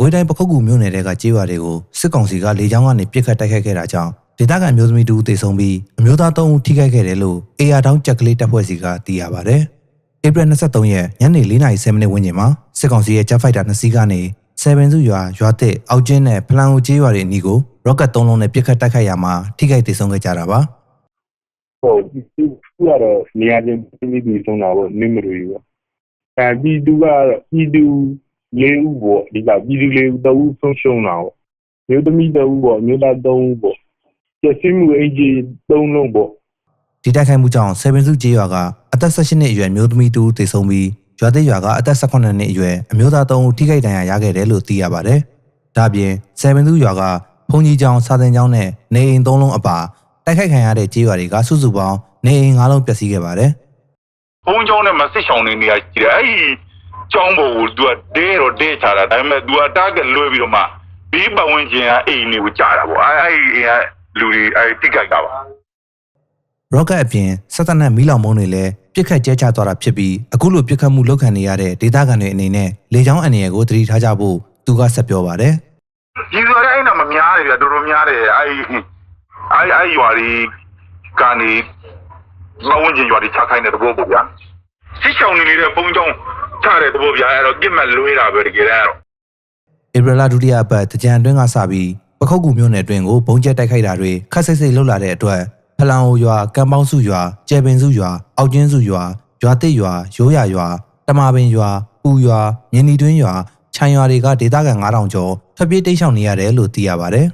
ကွေးတိုင်းပခုတ်ကူမြို့နယ်တဲကကြေးရွာတွေကိုစစ်ကောင်စီကလေကြောင်းကနေပစ်ခတ်တိုက်ခိုက်ခဲ့တာကြောင့်ဒေသခံမျိုးသမီးတူတေဆုံးပြီးအမျိုးသား၃ဦးထိခိုက်ခဲ့တယ်လို့အေယာတောင်းကြက်ကလေးတပ်ဖွဲ့စီကသိရပါဗျ။ဧပြီ23ရက်ညနေ4:30မိနစ်ဝန်းကျင်မှာစစ်ကောင်စီရဲ့ Jet Fighter 2စီးကနေ7စုရွာရွာတစ်အောက်ကျင်းနဲ့ဖလန်ဟိုကျေးရွာတွေအနီးကို rocket 3လုံးနဲ့ပစ်ခတ်တိုက်ခိုက်ရမှာထိခိုက်ဒေဆုံးခဲ့ကြတာပါ။ဟုတ်ဒီသူကတော့နေရာချင်းပြီးပြီးဆုံးတာပေါ့မင်းမတွေပေါ့အဲပြီးသူကပြည်သူ လေးဦးပေါ့ဒီကပြည်သူလေးဦးတဦးဆုံးရှုံးတာပေါ့မြို့သမီးတဦးပေါ့မြို့သား၃ဦးပေါ့ကျက်စင်းမှုအကြီး၃လုံးပေါ့ဒီတိုက်ခိုက်မှုကြောင့်7စုကျေးရွာကအသက်16နှစ်အရွယ်မျိုးသမီးတူသေဆုံးပြီးရွာသေးရွာကအသက်18နှစ်အရွယ်အမျိုးသား3ဦးထိခိုက်ဒဏ်ရာရခဲ့တယ်လို့သိရပါတယ်။ဒါ့အပြင်7စုရွာကဘုံကြီးကျောင်းစာသင်ကျောင်းနဲ့နေအိမ်3လုံးအပါတိုက်ခိုက်ခံရတဲ့ကျေးရွာတွေကစုစုပေါင်းနေအိမ်5လုံးပျက်စီးခဲ့ပါတယ်ဘုံကျောင်းနဲ့မစစ်ဆောင်နေနေရရှိတယ်အဲ့ဒီ ကျောင်းပေါ်ကို तू ကဒဲတော့ဒဲချတာဒါပေမဲ့ तू က target လွှဲပြီးတော့မှဘေးပတ်ဝန်းကျင်ကအိမ်တွေကိုကြာတာပေါ့အဲ့အဲ့ဒီအိမ်ကလူတွေအဲ့တိကြိုက်တာပါ။ rocket အပြင်စက်တနက်မီးလောင်မုန်းတွေလည်းပြစ်ခတ်ကျဲချသွားတာဖြစ်ပြီးအခုလိုပြစ်ခတ်မှုလုပ်ခံနေရတဲ့ဒေသခံတွေအနေနဲ့လေကြောင်းအန္တရာယ်ကိုသတိထားကြဖို့သူကဆက်ပြောပါတယ်ဒီဆိုတဲ့အဲ့တော့မများတယ်ဗျတော်တော်များတယ်အဲ့အဲ့အဲ့ရွာတွေကနေပတ်ဝန်းကျင်ရွာတွေချခိုင်းတဲ့သဘောပေါ့ဗျာစစ်ဆောင်နေနေတဲ့ဘုံကျောင်း ချတဲ့သဘောဗျာအဲ့တော့ပြစ်မှတ်လွှဲတာပဲတကယ်တမ်းကတော့ဧပြီလဒုတိယအပတ်တကြံအတွင်းကစပြီးပခုတ်ကူမြို့နယ်အတွင်းကိုဘုံကျက်တိုက်ခိုက်တာတွေခက်ဆိတ်ဆိတ်လှုပ်လာတဲ့အတွက်ဖလန်အိုရွာကံပေါင်းစုရွာကျဲပင်စုရွာအောက်ကျင်းစုရွာရွာတစ်ရွာရိုးရရွာတမာပင်ရွာပူရွာမြင်းနီတွင်းရွာခြံရွာတွေကဒေသခံ9000ကျော်ဖျက်ပြေးတိတ်ဆောင်နေရတယ်လို့သိရပါတယ်